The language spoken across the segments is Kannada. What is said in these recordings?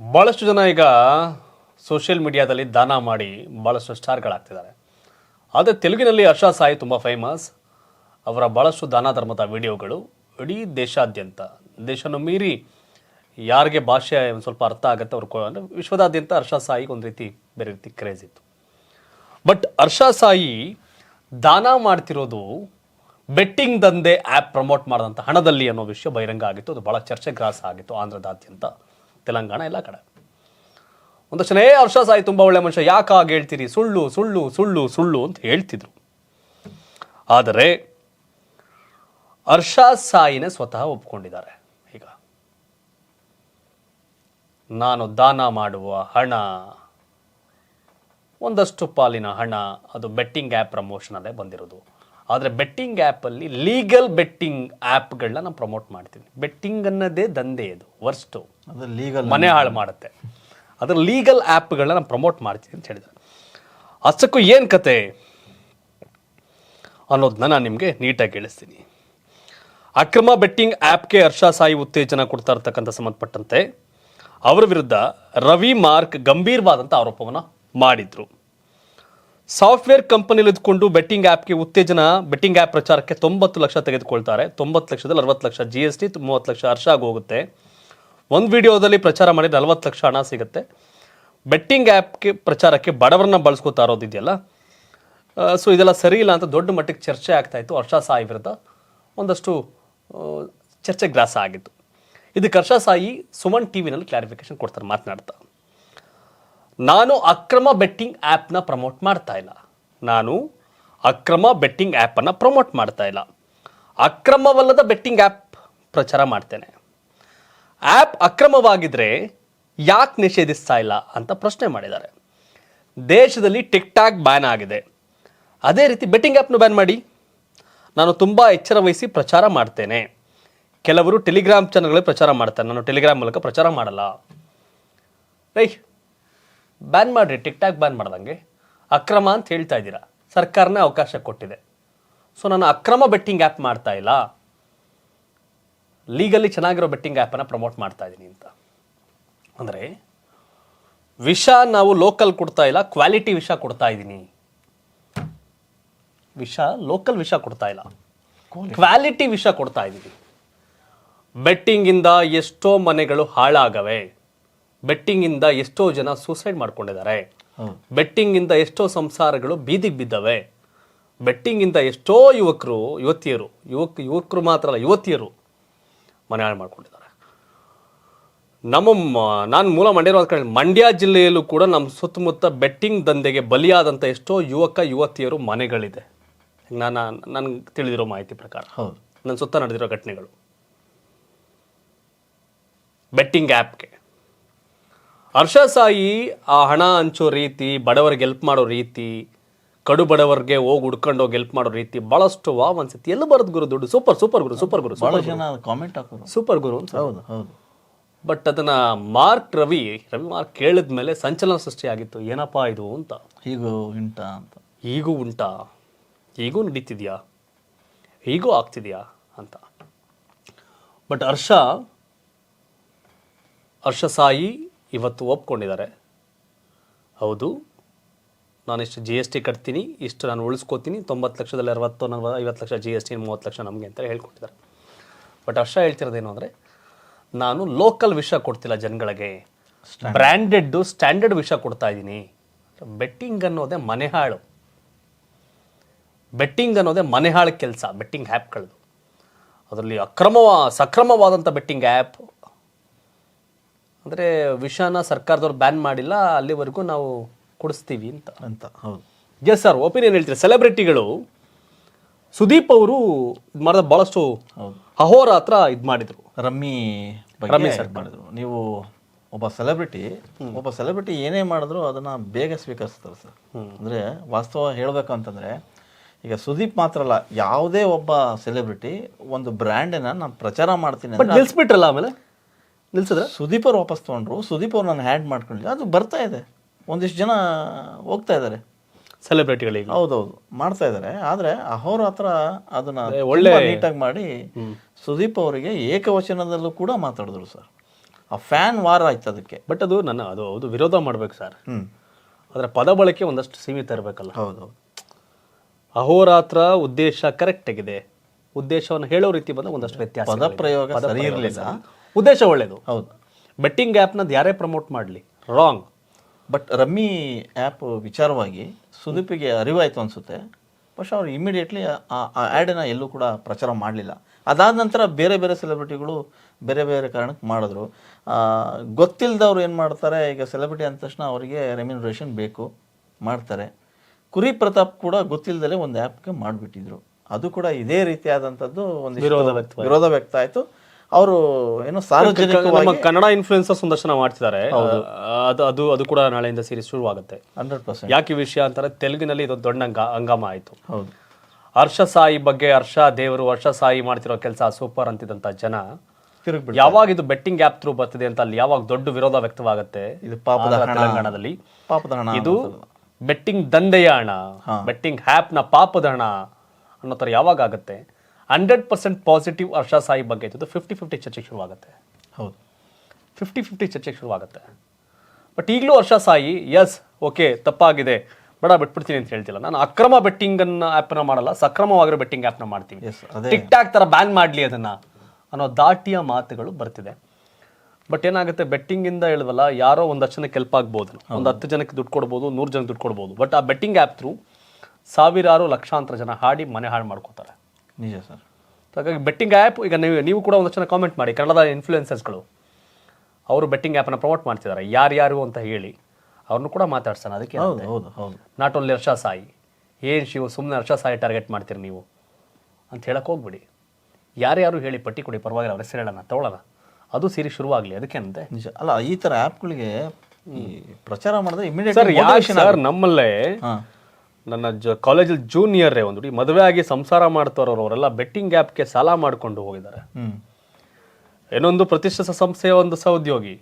ಭಾಳಷ್ಟು ಜನ ಈಗ ಸೋಷಿಯಲ್ ಮೀಡಿಯಾದಲ್ಲಿ ದಾನ ಮಾಡಿ ಭಾಳಷ್ಟು ಸ್ಟಾರ್ಗಳಾಗ್ತಿದ್ದಾರೆ. ಆದರೆ ತೆಲುಗಿನಲ್ಲಿ ಹರ್ಷ ಸಾಯಿ ತುಂಬ ಫೇಮಸ್ ಅವರ ಭಾಳಷ್ಟು ದಾನ ಧರ್ಮದ ವಿಡಿಯೋಗಳು ಇಡೀ ದೇಶಾದ್ಯಂತ. ದೇಶನ ಮೀರಿ ಯಾರಿಗೆ ಭಾಷೆ ಒಂದು ಸ್ವಲ್ಪ ಅರ್ಥ ಆಗುತ್ತೆ ಅವ್ರು ಅಂದರೆ ವಿಶ್ವದಾದ್ಯಂತ ಹರ್ಷ ಸಾಯಿಗೆ ಒಂದು ರೀತಿ ಬೇರೆ ರೀತಿ ಕ್ರೇಜ್ ಇತ್ತು. ಬಟ್ ಹರ್ಷ ಸಾಯಿ ದಾನ ಮಾಡ್ತಿರೋದು ಬೆಟ್ಟಿಂಗ್ ದಂಧೆ ಆ್ಯಪ್ ಪ್ರಮೋಟ್ ಮಾಡಿದಂಥ ಹಣದಲ್ಲಿ ಅನ್ನೋ ವಿಷಯ ಬಹಿರಂಗ ಆಗಿತ್ತು. ಅದು ಭಾಳ ಚರ್ಚೆಗ್ರಾಸ ಆಗಿತ್ತು ಆಂಧ್ರದಾದ್ಯಂತ. ತೆಲಂಗಾಣ ಎಲ್ಲ ಕಡೆ. ಒಂದಷ್ಟು ಏ ಹರ್ಷ ಸಾಯಿ ತುಂಬ ಒಳ್ಳೆ ಮನುಷ್ಯ. ಯಾಕೆ ಹಾಗೆ ಹೇಳ್ತೀರಿ? ಸುಳ್ಳು ಸುಳ್ಳು ಸುಳ್ಳು ಸುಳ್ಳು ಅಂತ ಹೇಳ್ತಿದ್ರು. ಆದರೆ ಹರ್ಷ ಸಾಯಿನೇ ಸ್ವತಃ ಒಪ್ಕೊಂಡಿದ್ದಾರೆ. ಈಗ ನಾನು ದಾನ ಮಾಡುವ ಹಣ, ಒಂದಷ್ಟು ಪಾಲಿನ ಹಣ, ಅದು ಬೆಟ್ಟಿಂಗ್ ಆ್ಯಪ್ ಪ್ರಮೋಷನಲ್ಲೇ ಬಂದಿರೋದು. ಆದರೆ ಬೆಟ್ಟಿಂಗ್ ಆ್ಯಪಲ್ಲಿ ಲೀಗಲ್ ಬೆಟ್ಟಿಂಗ್ ಆ್ಯಪ್ಗಳನ್ನ ನಾನು ಪ್ರಮೋಟ್ ಮಾಡ್ತೀನಿ. ಬೆಟ್ಟಿಂಗ್ ಅನ್ನೋದೇ ದಂಧೆ ಇದು ವರ್ಸ್ಟು ಮನೆ ಹಾಳು ಮಾಡುತ್ತೆ. ಅದರ ಲೀಗಲ್ ಆ್ಯಪ್ಗಳನ್ನ ನಾನು ಪ್ರಮೋಟ್ ಮಾಡ್ತೀನಿ ಅಂತ ಹೇಳಿದ್ದಾರೆ ಅಷ್ಟಕ್ಕೂ ಏನು ಕತೆ? ಅನ್ನೋದನ್ನ ನಾನು ನಿಮಗೆ ನೀಟಾಗಿ ಹೇಳಿಸ್ತೀನಿ. ಅಕ್ರಮ ಬೆಟ್ಟಿಂಗ್ ಆ್ಯಪ್ಗೆ ಹರ್ಷ ಸಾಯಿ ಉತ್ತೇಜನ ಕೊಡ್ತಾ ಇರ್ತಕ್ಕಂಥ ಸಂಬಂಧಪಟ್ಟಂತೆ ಅವರ ವಿರುದ್ಧ ರವಿ ಮಾರ್ಕ್ ಗಂಭೀರವಾದಂಥ ಆರೋಪವನ್ನು ಮಾಡಿದ್ರು. ಸಾಫ್ಟ್ವೇರ್ ಕಂಪನಿಯಲ್ಲಿ ಇದ್ಕೊಂಡು ಬೆಟ್ಟಿಂಗ್ ಆ್ಯಪ್ಗೆ ಉತ್ತೇಜನ ಬೆಟ್ಟಿಂಗ್ ಆ್ಯಪ್ ಪ್ರಚಾರಕ್ಕೆ ತೊಂಬತ್ತು ಲಕ್ಷ ತೆಗೆದುಕೊಳ್ತಾರೆ. ತೊಂಬತ್ತು ಲಕ್ಷದಲ್ಲಿ ಅರವತ್ತು ಲಕ್ಷ ಜಿ ಎಸ್ ಟಿ ಮೂವತ್ತು ಲಕ್ಷ ಹರ್ಷ ಹೋಗುತ್ತೆ ಒಂದು ವಿಡಿಯೋದಲ್ಲಿ ಪ್ರಚಾರ ಮಾಡಿ ನಲ್ವತ್ತು ಲಕ್ಷ ಹಣ ಸಿಗುತ್ತೆ. ಬೆಟ್ಟಿಂಗ್ ಆ್ಯಪ್ಗೆ ಪ್ರಚಾರಕ್ಕೆ ಬಡವರನ್ನ ಬಳಸ್ಕೋತಾ ಇರೋದಿದೆಯಲ್ಲ ಸೊ ಇದೆಲ್ಲ ಸರಿ ಇಲ್ಲ ಅಂತ ದೊಡ್ಡ ಮಟ್ಟಿಗೆ ಚರ್ಚೆ ಆಗ್ತಾಯಿತ್ತು ಹರ್ಷ ಸಾಯಿ ವಿರುದ್ಧ ಒಂದಷ್ಟು ಚರ್ಚೆ ಗ್ರಾಸ ಆಗಿತ್ತು. ಇದಕ್ಕೆ ಹರ್ಷ ಸಾಯಿ ಸುಮನ್ ಟಿ ವಿನಲ್ಲಿ ಕ್ಲಾರಿಫಿಕೇಶನ್ ಕೊಡ್ತಾರೆ, ಮಾತನಾಡ್ತಾ. ನಾನು ಅಕ್ರಮ ಬೆಟ್ಟಿಂಗ್ ಆ್ಯಪ್ನ ಪ್ರಮೋಟ್ ಮಾಡ್ತಾ ಇಲ್ಲ. ನಾನು ಅಕ್ರಮ ಬೆಟ್ಟಿಂಗ್ ಆ್ಯಪನ್ನು ಪ್ರಮೋಟ್ ಮಾಡ್ತಾ ಇಲ್ಲ. ಅಕ್ರಮವಲ್ಲದ ಬೆಟ್ಟಿಂಗ್ ಆ್ಯಪ್ ಪ್ರಚಾರ ಮಾಡ್ತೇನೆ. ಆ್ಯಪ್ ಅಕ್ರಮವಾಗಿದ್ರೆ ಯಾಕೆ ನಿಷೇಧಿಸ್ತಾ ಇಲ್ಲ ಅಂತ ಪ್ರಶ್ನೆ ಮಾಡಿದ್ದಾರೆ. ದೇಶದಲ್ಲಿ ಟಿಕ್ ಟಾಕ್ ಬ್ಯಾನ್ ಆಗಿದೆ. ಅದೇ ರೀತಿ ಬೆಟ್ಟಿಂಗ್ ಆ್ಯಪ್ನು ಬ್ಯಾನ್ ಮಾಡಿ. ನಾನು ತುಂಬ ಎಚ್ಚರ ವಹಿಸಿ ಪ್ರಚಾರ ಮಾಡ್ತೇನೆ. ಕೆಲವರು ಟೆಲಿಗ್ರಾಮ್ ಚಾನಲ್ಗಳಲ್ಲಿ ಪ್ರಚಾರ ಮಾಡ್ತಾರೆ. ನಾನು ಟೆಲಿಗ್ರಾಮ್ ಮೂಲಕ ಪ್ರಚಾರ ಮಾಡಲ್ಲ. ರೈ ಬ್ಯಾನ್ ಮಾಡಿರಿ ಟಿಕ್ ಟಾಕ್ ಬ್ಯಾನ್ ಮಾಡ್ದಂಗೆ. ಅಕ್ರಮ ಅಂತ ಹೇಳ್ತಾ ಇದ್ದೀರಾ. ಸರ್ಕಾರನೇ ಅವಕಾಶ ಕೊಟ್ಟಿದೆ. ಸೊ, ನಾನು ಅಕ್ರಮ ಬೆಟ್ಟಿಂಗ್ ಆ್ಯಪ್ ಮಾಡ್ತಾ ಇಲ್ಲ. ಲೀಗಲಿ ಚೆನ್ನಾಗಿರೋ ಬೆಟ್ಟಿಂಗ್ ಆ್ಯಪನ್ನ ಪ್ರಮೋಟ್ ಮಾಡ್ತಾ ಇದ್ದೀನಿ ಅಂತ. ಅಂದರೆ ವಿಷ ನಾವು ಲೋಕಲ್ ಕೊಡ್ತಾ ಇಲ್ಲ ಕ್ವಾಲಿಟಿ ವಿಷ ಕೊಡ್ತಾ ಇದ್ದೀನಿ ವಿಷ ಲೋಕಲ್ ವಿಷ ಕೊಡ್ತಾ ಇಲ್ಲ. ಕ್ವಾಲಿಟಿ ವಿಷ ಕೊಡ್ತಾ ಇದ್ದೀನಿ ಬೆಟ್ಟಿಂಗಿಂದ ಎಷ್ಟೋ ಮನೆಗಳು ಹಾಳಾಗವೆ. ಬೆಟ್ಟಿಂಗಿಂದ ಎಷ್ಟೋ ಜನ ಸೂಸೈಡ್ ಮಾಡ್ಕೊಂಡಿದ್ದಾರೆ. ಬೆಟ್ಟಿಂಗಿಂದ ಎಷ್ಟೋ ಸಂಸಾರಗಳು ಬೀದಿಗೆ ಬಿದ್ದವೆ. ಬೆಟ್ಟಿಂಗಿಂದ ಎಷ್ಟೋ ಯುವಕರು ಯುವತಿಯರು ಯುವಕ ಯುವಕರು ಮಾತ್ರ ಅಲ್ಲ ಯುವತಿಯರು ಮನೆ ಹಾಳು ಮಾಡ್ಕೊಂಡಿದ್ದಾರೆ. ನಮ್ಮ ನಾನು ಮೂಲ ಮಂಡ್ಯ ಕಡೆ ಮಂಡ್ಯ ಜಿಲ್ಲೆಯಲ್ಲೂ ಕೂಡ ನಮ್ಮ ಸುತ್ತಮುತ್ತ ಬೆಟ್ಟಿಂಗ್ ದಂಧೆಗೆ ಬಲಿಯಾದಂಥ ಎಷ್ಟೋ ಯುವಕ ಯುವತಿಯರು ಮನೆಗಳಿದೆ. ನಾನು ನನಗೆ ತಿಳಿದಿರೋ ಮಾಹಿತಿ ಪ್ರಕಾರ. ಹೌದು. ನನ್ನ ಸುತ್ತ ನಡೆದಿರೋ ಘಟನೆಗಳು. ಬೆಟ್ಟಿಂಗ್ ಆ್ಯಪ್ಗೆ. ಹರ್ಷಸಾಯಿ ಆ ಹಣ ಹಂಚೋ ರೀತಿ ಬಡವರಿಗೆ ಹೆಲ್ಪ್ ಮಾಡೋ ರೀತಿ ಕಡು ಬಡವರಿಗೆ ಹೋಗಿ ಹುಡ್ಕೊಂಡು ಹೋಗಿ ಹೆಲ್ಪ್ ಮಾಡೋ ರೀತಿ ಭಾಳಷ್ಟು ವಾವ್ ಅನ್ಸುತ್ತೆ. ಎಲ್ಲಿ ಬರೋದು ಗುರು ದುಡ್ಡು? ಸೂಪರ್ ಸೂಪರ್ ಗುರು ಸೂಪರ್ ಗುರು ಬಹಳ ಜನ ಕಾಮೆಂಟ್ ಹಾಕೋರು. ಸೂಪರ್ ಗುರು ಅಂತ. ಹೌದು ಹೌದು. ಬಟ್ ಅದನ್ನ ಮಾರ್ಕ್ ರವಿ ರವಿ ಮಾರ್ಕ್ ಕೇಳಿದ ಮೇಲೆ ಸಂಚಲನ ಸೃಷ್ಟಿಯಾಗಿತ್ತು ಏನಪ್ಪಾ ಇದು ಅಂತ. ಹೀಗೂ ಉಂಟಾ ಅಂತ. ಈಗೂ ಉಂಟಾ. ಈಗೂ ನಡೀತಿದ್ಯಾ? ಈಗೂ ಆಗ್ತಿದ್ಯಾ ಅಂತ. ಬಟ್ ಹರ್ಷ ಹರ್ಷ ಸಾಯಿ ಇವತ್ತು ಒಪ್ಕೊಂಡಿದ್ದಾರೆ. ಹೌದು ನಾನು ಇಷ್ಟು ಜಿ ಎಸ್ ಟಿ ಕಟ್ತೀನಿ ಇಷ್ಟು ನಾನು ಉಳಿಸ್ಕೋತೀನಿ ತೊಂಬತ್ತು ಲಕ್ಷದಲ್ಲಿ ಅರವತ್ತು ನಲ್ವ ಐವತ್ತು ಲಕ್ಷ ಜಿ ಎಸ್ ಟಿ ಮೂವತ್ತು ಲಕ್ಷ ನಮಗೆ ಅಂತ ಹೇಳ್ಕೊಟ್ಟಿದ್ದಾರೆ. ಬಟ್ ಹರ್ಷ ಹೇಳ್ತಿರೋದೇನು ಅಂದರೆ ನಾನು ಲೋಕಲ್ ವಿಷ ಕೊಡ್ತಿಲ್ಲ ಜನಗಳಿಗೆ. ಬ್ರ್ಯಾಂಡೆಡ್ಡು ಸ್ಟ್ಯಾಂಡರ್ಡ್ ವಿಷ ಕೊಡ್ತಾ ಇದ್ದೀನಿ. ಬೆಟ್ಟಿಂಗ್ ಅನ್ನೋದೇ ಮನೆ ಹಾಳು. ಬೆಟ್ಟಿಂಗ್ ಅನ್ನೋದೇ ಮನೆ ಹಾಳು ಕೆಲಸ ಬೆಟ್ಟಿಂಗ್ ಆ್ಯಪ್ಗಳದು ಅದರಲ್ಲಿ ಅಕ್ರಮ ಸಕ್ರಮವಾದಂಥ ಬೆಟ್ಟಿಂಗ್ ಆ್ಯಪ್ ಅಂದರೆ ವಿಷಾನ ಸರ್ಕಾರದವ್ರು ಬ್ಯಾನ್ ಮಾಡಿಲ್ಲ ಅಲ್ಲಿವರೆಗೂ ನಾವು ಕೊಡಿಸ್ತೀವಿ ಅಂತ. ಅಂತ ಹೌದು. ಎಸ್ ಸರ್ ಒಪಿನಿಯನ್ ಹೇಳ್ತೀರಿ? ಸೆಲೆಬ್ರಿಟಿಗಳು ಸುದೀಪ್ ಅವರು ಇದು ಮಾಡಿದ ಭಾಳಷ್ಟು ಅಹೋರ ಅಹೋರಾತ್ರ ಇದು ಮಾಡಿದರು. ರಮ್ಮಿ ಬಗ್ಗೆ ಸರ್ ಮಾಡಿದ್ರು. ನೀವು ಒಬ್ಬ ಸೆಲೆಬ್ರಿಟಿ ಒಬ್ಬ ಸೆಲೆಬ್ರಿಟಿ ಏನೇ ಮಾಡಿದ್ರು ಅದನ್ನ ಬೇಗ ಸ್ವೀಕರಿಸ್ತಾರೆ ಸರ್ ಅಂದ್ರೆ ವಾಸ್ತವ ಹೇಳಬೇಕು ಅಂತಂದ್ರೆ ಈಗ ಸುದೀಪ್ ಮಾತ್ರ ಅಲ್ಲ ಯಾವುದೇ ಒಬ್ಬ ಸೆಲೆಬ್ರಿಟಿ ಒಂದು ಬ್ರ್ಯಾಂಡನ್ನ ನಾನು ಪ್ರಚಾರ ಮಾಡ್ತೀನಿ ಬಟ್ ನಿಲ್ಸ್ಬಿಟ್ರಲ್ಲ ಆಮೇಲೆ? ನಿಲ್ಸಿದ್ರೆ? ಸುದೀಪ್ ಅವ್ರು ವಾಪಸ್ ತೊಗೊಂಡ್ರು ಸುದೀಪ್ ಅವ್ರು ನಾನು ಹ್ಯಾಂಡ್ ಮಾಡ್ಕೊಂಡಿಲ್ಲ ಅದು ಬರ್ತಾ ಇದೆ. ಒಂದಿಷ್ಟು ಜನ ಹೋಗ್ತಾ ಇದ್ದಾರೆ. ಸೆಲೆಬ್ರಿಟಿಗಳಿಗೆ ಹೌದೌದು. ಮಾಡ್ತಾ ಇದ್ದಾರೆ. ಆದ್ರೆ ಅಹೋರಾತ್ರ ಅದನ್ನ ಒಳ್ಳೆ- ನೀಟಾಗಿ ಮಾಡಿ ಸುದೀಪ್ ಅವರಿಗೆ ಏಕವಚನದಲ್ಲೂ ಕೂಡ ಮಾತಾಡಿದ್ರು ಸರ್. ಆ ಫ್ಯಾನ್ ವಾರ ಆಯ್ತು ಅದಕ್ಕೆ. ಬಟ್ ಅದು ನನ್ನ ಅದು ಹೌದು ವಿರೋಧ ಮಾಡ್ಬೇಕು ಸರ್. ಆದ್ರೆ ಅದರ ಪದ ಬಳಕೆ ಒಂದಷ್ಟು ಸೀಮಿತ ಇರಬೇಕಲ್ಲ. ಹೌದು ಅಹೋರಾತ್ರ ಉದ್ದೇಶ ಕರೆಕ್ಟ್ ಆಗಿದೆ. ಉದ್ದೇಶವನ್ನು ಹೇಳೋ ರೀತಿ ಬಂದ ಒಂದಷ್ಟು ವ್ಯತ್ಯಾಸ ಪದ ಪ್ರಯೋಗ ಸರಿ ಇರಲಿಲ್ಲ. ಉದ್ದೇಶ ಒಳ್ಳೇದು. ಹೌದು. ಬೆಟ್ಟಿಂಗ್ ಆ್ಯಪ್ನದ್ದು ಯಾರೇ ಪ್ರಮೋಟ್ ಮಾಡಲಿ. ರಾಂಗ್ ಬಟ್ ರಮ್ಮಿ ಆ್ಯಪ್ ವಿಚಾರವಾಗಿ ಸುದೀಪಿಗೆ ಅರಿವಾಯಿತು ಅನಿಸುತ್ತೆ. ಪಶ್ ಅವರು ಇಮಿಡಿಯೇಟ್ಲಿ ಆ ಆ್ಯಡನ್ನು ಎಲ್ಲೂ ಕೂಡ ಪ್ರಚಾರ ಮಾಡಲಿಲ್ಲ. ಅದಾದ ನಂತರ ಬೇರೆ ಬೇರೆ ಸೆಲೆಬ್ರಿಟಿಗಳು ಬೇರೆ ಬೇರೆ ಕಾರಣಕ್ಕೆ ಮಾಡಿದ್ರು. ಗೊತ್ತಿಲ್ಲದವ್ರು ಏನು ಮಾಡ್ತಾರೆ ಈಗ ಸೆಲೆಬ್ರಿಟಿ ಅಂದ ತಕ್ಷಣ ಅವರಿಗೆ ರೆಮ್ಯುನರೇಷನ್ ಬೇಕು ಮಾಡ್ತಾರೆ. ಕುರಿ ಪ್ರತಾಪ್ ಕೂಡ ಗೊತ್ತಿಲ್ಲದಲ್ಲೇ ಒಂದು ಆ್ಯಪ್ಗೆ ಮಾಡಿಬಿಟ್ಟಿದ್ರು. ಅದು ಕೂಡ ಇದೇ ರೀತಿಯಾದಂಥದ್ದು ಒಂದು ವಿರೋಧ ವ್ಯಕ್ತ ವಿರೋಧ ವ್ಯಕ್ತ ಆಯಿತು ಅವರು ಏನು ಸಾರ್ವಜನಿಕವಾಗಿ ಕನ್ನಡ ಇನ್ಫ್ಲುಯೆನ್ಸರ್ ಸಂದರ್ಶನ ಜನ ಮಾಡ್ತಿದ್ದಾರೆ. ಅದು ಅದು ಅದು ಕೂಡ ನಾಳೆಯಿಂದ ಸೀರೀಸ್ ಶುರು ಆಗುತ್ತೆ ಹಂಡ್ರೆಡ್ ಪರ್ಸೆಂಟ್. ಯಾಕೆ ವಿಷಯ ಅಂತಾರೆ ತೆಲುಗಿನಲ್ಲಿ ಇದೊಂದು ದೊಡ್ಡ ಅಂಗ ಹಂಗಾಮ ಆಯಿತು. ಹೌದು. ಹರ್ಷ ಸಾಯಿ ಬಗ್ಗೆ ಹರ್ಷ ದೇವರು ಹರ್ಷ ಸಾಯಿ ಮಾಡ್ತಿರೋ ಕೆಲಸ ಸೂಪರ್ ಅಂತಿದ್ದಂಥ ಜನ ಯಾವಾಗ ಇದು ಬೆಟ್ಟಿಂಗ್ ಆ್ಯಪ್ ಥ್ರೂ ಬರ್ತಿದೆ ಅಂತ ಅಲ್ಲಿ ಯಾವಾಗ ದೊಡ್ಡ ವಿರೋಧ ವ್ಯಕ್ತವಾಗುತ್ತೆ? ಇದು ಪಾಪದ. ತೆಲಂಗಾಣದಲ್ಲಿ. ಪಾಪದ ಹಣ ಇದು ಬೆಟ್ಟಿಂಗ್ ದಂಧೆಯ ಹಣ. ಬೆಟ್ಟಿಂಗ್ ಹ್ಯಾಪ್ನ ಪಾಪದ ಹಣ ಅನ್ನೋ ಥರ ಯಾವಾಗ ಆಗುತ್ತೆ? Hundred percent positive Harsha Sai ಬಗ್ಗೆ ಇತ್ತು ಫಿಫ್ಟಿ ಫಿಫ್ಟಿ ಚರ್ಚೆ ಶುರುವಾಗುತ್ತೆ. ಹೌದು. ಫಿಫ್ಟಿ ಫಿಫ್ಟಿ ಚರ್ಚೆಗೆ ಶುರುವಾಗುತ್ತೆ. ಬಟ್ ಈಗಲೂ ಹರ್ಷ ಸಾಯಿ ಎಸ್ ಓಕೆ ತಪ್ಪಾಗಿದೆ. ಬಡ ಬಿಟ್ಬಿಡ್ತೀನಿ ಅಂತ ಹೇಳ್ತಿಲ್ಲ. ನಾನು ಅಕ್ರಮ ಬೆಟ್ಟಿಂಗ್ ಅನ್ನ ಆ್ಯಪ್ನ ಮಾಡಲ್ಲ. ಸಕ್ರಮವಾಗಿರೋ ಬೆಟ್ಟಿಂಗ್ ಆ್ಯಪ್ನ ಅದೇ. ಟಿಕ್ ಟಾಕ್ ಥರ ಬ್ಯಾನ್ ಮಾಡಲಿ ಅದನ್ನು ಅನ್ನೋ ದಾಟಿಯ ಮಾತುಗಳು ಬರ್ತಿದೆ. ಬಟ್ ಏನಾಗುತ್ತೆ? ಬೆಟ್ಟಿಂಗ್ ಇಂದ ಹೇಳಿದ್ವಲ್ಲ ಯಾರೋ ಒಂದಷ್ಟು ಜನಕ್ಕೆ ಹೆಲ್ಪ್ ಆಗ್ಬೋದು. ಒಂದು ಹತ್ತು ಜನಕ್ಕೆ ದುಡ್ಡು ಕೊಡ್ಬೋದು ನೂರು ಜನಕ್ಕೆ ದುಡ್ಡು ಕೊಡ್ಬೋದು. ಬಟ್ ಆ ಬೆಟ್ಟಿಂಗ್ ಆ್ಯಪ್ ಥ್ರೂ ಸಾವಿರಾರು ಲಕ್ಷಾಂತರ ಜನ ಹಾಡಿ ಮನೆ ಹಾಳು ಮಾಡ್ಕೋತಾರೆ. ನಿಜ ಸರ್. ಹಾಗಾಗಿ ಬೆಟ್ಟಿಂಗ್ ಆ್ಯಪ್ ಈಗ ನೀವು ನೀವು ಕೂಡ ಒಂದಷ್ಟು ಜನ ಕಾಮೆಂಟ್ ಮಾಡಿ. ಕನ್ನಡದ ಇನ್ಫ್ಲೂಯೆನ್ಸರ್ಸ್ಗಳು ಅವರು ಬೆಟ್ಟಿಂಗ್ ಆ್ಯಪನ್ನು ಪ್ರಮೋಟ್ ಮಾಡ್ತಿದ್ದಾರೆ. ಯಾರ್ಯಾರು ಅಂತ ಹೇಳಿ. ಅವ್ರನ್ನು ಕೂಡ ಮಾತಾಡ್ಸೋಣ. ಅದಕ್ಕೆ ಹೌದು ಹೌದು ಹೌದು. ನಾಟ್ ಓನ್ಲಿ ಹರ್ಷ ಸಾಯಿ ಏನು ಶಿವ ಸುಮ್ಮನೆ ಹರ್ಷ ಸಾಯಿ ಟಾರ್ಗೆಟ್ ಮಾಡ್ತೀರಿ ನೀವು? ಅಂತ ಹೇಳಕ್ಕೆ ಹೋಗ್ಬಿಡಿ. ಯಾರ್ಯಾರು ಹೇಳಿ ಪಟ್ಟಿ ಕೊಡಿ ಪರವಾಗಿಲ್ಲ ಅವ್ರ ಹೆಸರು ಹೇಳೋಣ ತಗೊಳ್ಳೋಣ. ಅದು ಸೀರಿ ಶುರುವಾಗಲಿ. ಅದಕ್ಕೆ ಅಂತೆ. ನಿಜ. ಅಲ್ಲ ಈ ಥರ ಆ್ಯಪ್ಗಳಿಗೆ ಈ ಪ್ರಚಾರ ಮಾಡಿದ್ರೆ ಸರ್ ಯಾಕೆ ಇಮಿಡಿಯೇಟ್ ಸರ್ ನಮ್ಮಲ್ಲೇ ನನ್ನ ಜ ಕಾಲೇಜಲ್ಲಿ ಜೂನಿಯರೇ ಒಂದು ಹುಡುಗಿ ಮದುವೆ ಆಗಿ ಸಂಸಾರ ಮಾಡ್ತಾರೋರು ಅವರೆಲ್ಲ ಬೆಟ್ಟಿಂಗ್ ಆ್ಯಪ್ಗೆ ಸಾಲ ಮಾಡಿಕೊಂಡು ಹೋಗಿದ್ದಾರೆ. ಏನೊಂದು ಪ್ರತಿಷ್ಠಿತ ಸಂಸ್ಥೆಯ ಒಂದು ಸಹೋದ್ಯೋಗಿ.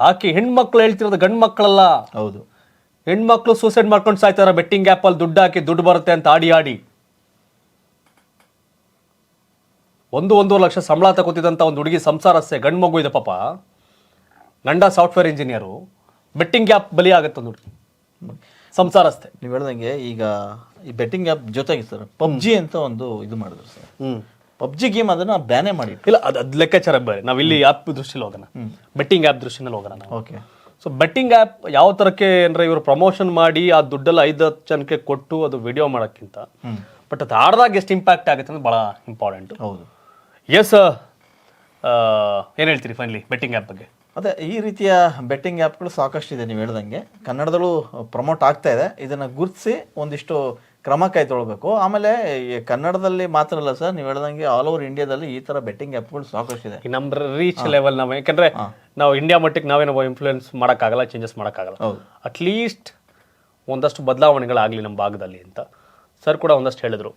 ಆಕೆ ಹೆಣ್ಮಕ್ಳು ಹೇಳ್ತಿರೋದು ಗಂಡು ಮಕ್ಕಳಲ್ಲ. ಹೌದು. ಹೆಣ್ಮಕ್ಳು ಸೂಸೈಡ್ ಮಾಡ್ಕೊಂಡು ಸಾಯ್ತಾರೆ ಬೆಟ್ಟಿಂಗ್ ಆ್ಯಪಲ್ಲಿ ದುಡ್ಡು ಹಾಕಿ ದುಡ್ಡು ಬರುತ್ತೆ ಅಂತ ಆಡಿ ಆಡಿ. ಒಂದು ಒಂದೂವರೆ ಲಕ್ಷ ಸಂಬಳ ತಗೋತಿದ್ದಂಥ ಒಂದು ಹುಡುಗಿ ಸಂಸಾರಸ್ಸೆ ಗಂಡು ಮಗು ಇದೆ ಪಾಪ. ಗಂಡ ಸಾಫ್ಟ್ವೇರ್ ಇಂಜಿನಿಯರು ಬೆಟ್ಟಿಂಗ್ ಆ್ಯಪ್ ಬಲಿ ಆಗುತ್ತೆ ಒಂದು ಹುಡುಗಿ. ಸಂಸಾರಸ್ಥೆ. ನೀವು ಹೇಳ್ದಂಗೆ ಈಗ ಈ ಬೆಟ್ಟಿಂಗ್ ಆ್ಯಪ್ ಜೊತೆಗೆ ಸರ್ ಪಬ್ಜಿ ಅಂತ ಒಂದು ಇದು ಮಾಡಿದ್ರು ಸರ್. ಹ್ಮ್. ಪಬ್ಜಿ ಗೇಮ್ ಅದನ್ನ ಬ್ಯಾನೇ ಮಾಡಿ ಇಲ್ಲ ಅದು ಅದು ಲೆಕ್ಕಾಚಾರ ಬೇರೆ ನಾವು ಇಲ್ಲಿ ಆ್ಯಪ್ ದೃಷ್ಟಿಲಿ ಹೋಗೋಣ. ಬೆಟ್ಟಿಂಗ್ ಆ್ಯಪ್ ದೃಷ್ಟಿನಲ್ಲಿ ಹೋಗೋಣ ನಾವು. ಓಕೆ. ಸೊ ಬೆಟ್ಟಿಂಗ್ ಆ್ಯಪ್ ಯಾವ ಥರಕ್ಕೆ ಏನರ ಇವರು ಪ್ರಮೋಷನ್ ಮಾಡಿ ಆ ದುಡ್ಡಲ್ಲಿ ಐದು ಹತ್ತು ಜನಕ್ಕೆ ಕೊಟ್ಟು ಅದು ವಿಡಿಯೋ ಮಾಡೋಕ್ಕಿಂತ. ಬಟ್ ಅದು ಆಡ್ದಾಗ ಎಷ್ಟು ಇಂಪ್ಯಾಕ್ಟ್ ಆಗುತ್ತೆ ಅಂದ್ರೆ ಭಾಳ ಇಂಪಾರ್ಟೆಂಟ್ ಹೌದು. ಎಸ್ ಏನು ಹೇಳ್ತೀರಿ ಫೈನಲಿ ಬೆಟ್ಟಿಂಗ್ ಆ್ಯಪ್ ಬಗ್ಗೆ? ಅದೇ ಈ ರೀತಿಯ ಬೆಟ್ಟಿಂಗ್ ಆ್ಯಪ್ಗಳು ಸಾಕಷ್ಟು ಇದೆ ನೀವು ಹೇಳ್ದಂಗೆ. ಕನ್ನಡದಲ್ಲೂ ಪ್ರಮೋಟ್ ಆಗ್ತಾ ಇದೆ. ಇದನ್ನು ಗುರುತಿಸಿ ಒಂದಿಷ್ಟು ಕ್ರಮ ಕೈ ತೊಳಬೇಕು. ಆಮೇಲೆ ಈ ಕನ್ನಡದಲ್ಲಿ ಮಾತ್ರ ಅಲ್ಲ ಸರ್ ನೀವು ಹೇಳ್ದಂಗೆ ಆಲ್ ಓವರ್ ಇಂಡಿಯಾದಲ್ಲಿ ಈ ತರ ಬೆಟ್ಟಿಂಗ್ ಆ್ಯಪ್ಗಳು ಸಾಕಷ್ಟು ಇದೆ. ನಮ್ಮ ರೀಚ್ ಲೆವೆಲ್ ನಾವು ಯಾಕಂದ್ರೆ ನಾವು ಇಂಡಿಯಾ ಮಟ್ಟಿಗೆ ನಾವೇನೋ ಇನ್ಫ್ಲೂಯೆನ್ಸ್ ಮಾಡೋಕ್ಕಾಗಲ್ಲ ಚೇಂಜಸ್ ಮಾಡೋಕ್ಕಾಗಲ್ಲ. ಅಟ್ಲೀಸ್ಟ್ ಒಂದಷ್ಟು ಬದಲಾವಣೆಗಳಾಗಲಿ ನಮ್ಮ ಭಾಗದಲ್ಲಿ ಅಂತ. ಸರ್ ಕೂಡ ಒಂದಷ್ಟು ಹೇಳಿದ್ರು.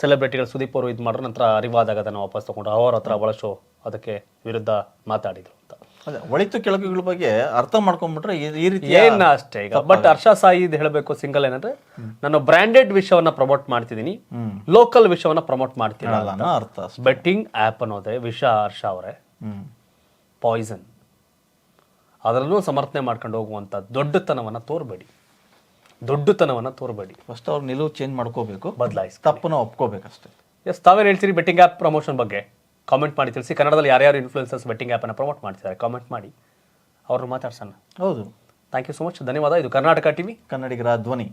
ಸೆಲೆಬ್ರಿಟಿಗಳು ಸುದೀಪ್ ಅವರು ಇದು ಮಾಡ್ರು ನಂತರ ಅರಿವಾದಾಗ ಅದನ್ನು ವಾಪಸ್ ತಗೊಂಡು ಅವರ ಹತ್ರ ಭಾಳಷ್ಟು ಅದಕ್ಕೆ ವಿರುದ್ಧ ಮಾತಾಡಿದ್ರು. ಅದೇ ಒಳಿತು ಕೆಳಕುಗಳ ಬಗ್ಗೆ ಅರ್ಥ ಮಾಡ್ಕೊಂಡ್ಬಿಟ್ರೆ ಈ- ರೀತಿ ಏನ ಅಷ್ಟೇ ಈಗ. ಬಟ್ ಹರ್ಷ ಸಾಯಿ ಇದು ಹೇಳಬೇಕು ಸಿಂಗಲ್ ಏನಂದ್ರೆ ನಾನು ಬ್ರ್ಯಾಂಡೆಡ್ ವಿಷಯವನ್ನ ಪ್ರಮೋಟ್ ಮಾಡ್ತಿದ್ದೀನಿ ಲೋಕಲ್ ವಿಷಯವನ್ನ ಪ್ರಮೋಟ್ ಮಾಡ್ತೀನಿ ಅರ್ಥ. ಬೆಟ್ಟಿಂಗ್ ಆ್ಯಪ್ ಅನ್ನೋದೇ ವಿಷ ಹರ್ಷ ಅವರೇ. ಪಾಯ್ಸನ್ ಅದರಲ್ಲೂ ಸಮರ್ಥನೆ ಮಾಡ್ಕೊಂಡು ಹೋಗುವಂಥ ದೊಡ್ಡತನವನ್ನ ತೋರ್ಬೇಡಿ. ದೊಡ್ಡತನವನ್ನ ತೋರ್ಬೇಡಿ. ಫಸ್ಟ್ ಅವ್ರ ನಿಲುವು ಚೇಂಜ್ ಮಾಡ್ಕೋಬೇಕು. ಬದಲಾಯಿಸಿ ತಪ್ಪನ್ನ ಒಪ್ಕೋಬೇಕಷ್ಟೇ. ಎಸ್ ತಾವೇನು ಹೇಳ್ತೀರಿ ಬೆಟ್ಟಿಂಗ್ ಆ್ಯಪ್ ಪ್ರಮೋಷನ್ ಬಗ್ಗೆ? ಕಾಮೆಂಟ್ ಮಾಡಿ ತಿಳಿಸಿ. ಕನ್ನಡದಲ್ಲಿ ಯಾರ್ಯಾರು ಇನ್ಫ್ಲೂಯೆನ್ಸರ್ಸ್ ಬೆಟ್ಟಿಂಗ್ ಆ್ಯಪನ್ನು ಪ್ರಮೋಟ್ ಮಾಡ್ತಿದ್ದಾರೆ ಕಾಮೆಂಟ್ ಮಾಡಿ. ಅವ್ರನ್ನ ಮಾತಾಡ್ಸೋಣ. ಹೌದು. ಥ್ಯಾಂಕ್ ಯು ಸೊ ಮಚ್ ಧನ್ಯವಾದ. ಇದು ಕರ್ನಾಟಕ ಟಿವಿ ಕನ್ನಡಿಗರ ಧ್ವನಿ.